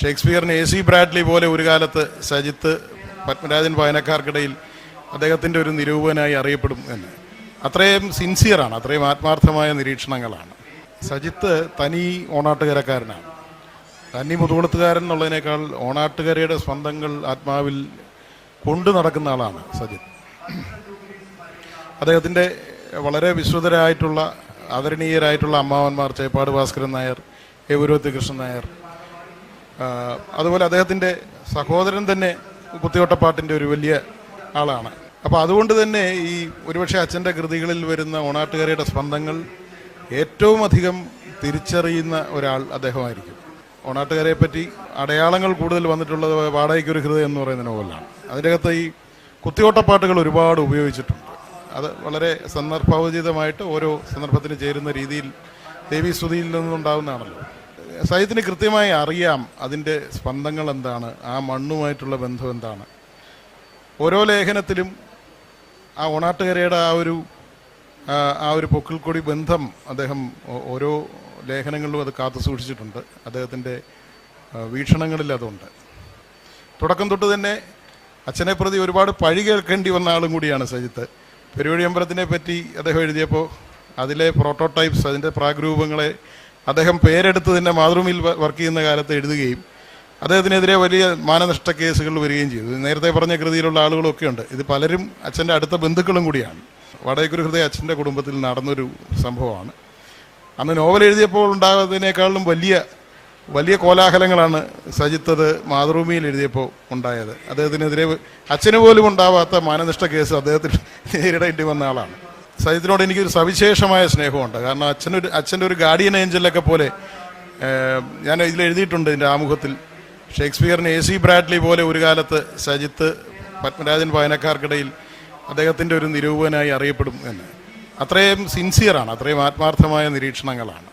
ഷേക്സ്പിയറിന് A C Bradley പോലെ ഒരു കാലത്ത് സജിത്ത് പത്മരാജൻ വായനക്കാർക്കിടയിൽ അദ്ദേഹത്തിന്റെ ഒരു നിരൂപനായി അറിയപ്പെടും എന്ന്. അത്രയും സിൻസിയറാണ് അത്രയും ആത്മാർത്ഥമായ നിരീക്ഷണങ്ങളാണ്. സജിത്ത് തനി ഓണാട്ടുകരക്കാരനാണ്. തനി മുതുകുളത്തുകാരൻ എന്നുള്ളതിനേക്കാൾ ഓണാട്ടുകരയുടെ സ്വന്തങ്ങൾ ആത്മാവിൽ കൊണ്ടു നടക്കുന്ന ആളാണ് സജിത്ത്. അദ്ദേഹത്തിന്റെ വളരെ വിശ്രുതരായിട്ടുള്ള ആദരണീയരായിട്ടുള്ള അമ്മാവന്മാർ ചേപ്പാട് ഭാസ്കരൻ നായർ എവുരോത്തി കൃഷ്ണൻ നായർ അതുപോലെ അദ്ദേഹത്തിന്റെ സഹോദരൻ തന്നെ കുത്തിയോട്ടപ്പാട്ടിന്റെ ഒരു വലിയ ആളാണ്. അപ്പോൾ അതുകൊണ്ട് തന്നെ ഈ ഒരുപക്ഷെ അച്ഛന്റെ കൃതികളിൽ വരുന്ന ഓണാട്ടുകരയുടെ സ്പന്ദങ്ങൾ ഏറ്റവും അധികം തിരിച്ചറിയുന്ന ഒരാൾ അദ്ദേഹമായിരിക്കും. ഓണാട്ടുകരയെ പറ്റി അടയാളങ്ങൾ കൂടുതൽ വന്നിട്ടുള്ളത് വാടകയ്ക്കൊരു ഹൃദയം എന്ന് പറയുന്ന നോവലാണ്. അതിന്റെ അകത്ത് ഈ കുത്തിയോട്ടപ്പാട്ടുകൾ ഒരുപാട് ഉപയോഗിച്ചിട്ടുണ്ട്. അത് വളരെ സന്ദർഭോചിതമായിട്ട് ഓരോ സന്ദർഭത്തിന് ചേരുന്ന രീതിയിൽ ദേവീസ്തുതിയിൽ നിന്നുണ്ടാവുന്നതാണല്ലോ. സാഹിത്യത്തിന് കൃത്യമായി അറിയാം അതിന്റെ സ്പന്ദങ്ങൾ എന്താണ് ആ മണ്ണുമായിട്ടുള്ള ബന്ധം എന്താണ്. ഓരോ ലേഖനത്തിലും ആ ഓണാട്ടുകരയുടെ ആ ഒരു ആ, ഒരു പൊക്കിൾക്കൊടി ബന്ധം അദ്ദേഹം ഓരോ ലേഖനങ്ങളിലും അത് കാത്തു സൂക്ഷിച്ചിട്ടുണ്ട്. അദ്ദേഹത്തിന്റെ വീക്ഷണങ്ങളിൽ അതുണ്ട്. തുടക്കം തൊട്ട് തന്നെ അച്ഛനെ പ്രതി ഒരുപാട് പഴി കേൾക്കേണ്ടി വന്ന ആളും കൂടിയാണ് സജിത്ത്. പെരുവഴിയമ്പലത്തിനെ പറ്റി അദ്ദേഹം എഴുതിയപ്പോൾ അതിലെ പ്രോട്ടോടൈപ്സ് അതിന്റെ പ്രാഗ്രൂപങ്ങളെ അദ്ദേഹം പേരെടുത്ത് തന്നെ മാതൃഭൂമിയിൽ വർക്ക് ചെയ്യുന്ന കാലത്ത് എഴുതുകയും അദ്ദേഹത്തിനെതിരെ വലിയ മാനനഷ്ട കേസുകൾ വരികയും ചെയ്തു. നേരത്തെ പറഞ്ഞ കൃതിയിലുള്ള ആളുകളൊക്കെ ഉണ്ട്. ഇത് പലരും അച്ഛന്റെ അടുത്ത ബന്ധുക്കളും കൂടിയാണ്. വടയക്കുരു ഹൃദയ അച്ഛന്റെ കുടുംബത്തിൽ നടന്നൊരു സംഭവമാണ്. അന്ന് നോവൽ എഴുതിയപ്പോൾ ഉണ്ടാകുന്നതിനേക്കാളും വലിയ വലിയ കോലാഹലങ്ങളാണ് സജിത്ത് അത് മാതൃഭൂമിയിൽ എഴുതിയപ്പോൾ ഉണ്ടായത്. അദ്ദേഹത്തിനെതിരെ അച്ഛന് പോലും ഉണ്ടാവാത്ത മാനനഷ്ട കേസ് അദ്ദേഹത്തിന് നേരിടേണ്ടി വന്ന ആളാണ്. സജിത്തിനോട് എനിക്കൊരു സവിശേഷമായ സ്നേഹമുണ്ട്. കാരണം അച്ഛനൊരു അച്ഛന്റെ ഒരു ഗാർഡിയൻ ഏഞ്ചലൊക്കെ പോലെ ഞാൻ ഇതിൽ എഴുതിയിട്ടുണ്ട് എന്റെ ആമുഖത്തിൽ. ഷേക്സ്പിയറിന് എ സി ബ്രാഡ്ലി പോലെ ഒരു കാലത്ത് സജിത്ത് പത്മരാജൻ വായനക്കാർക്കിടയിൽ അദ്ദേഹത്തിന്റെ ഒരു നിരൂപനായി അറിയപ്പെടും എന്ന്. അത്രയും സിൻസിയറാണ് അത്രയും ആത്മാർത്ഥമായ നിരീക്ഷണങ്ങളാണ്.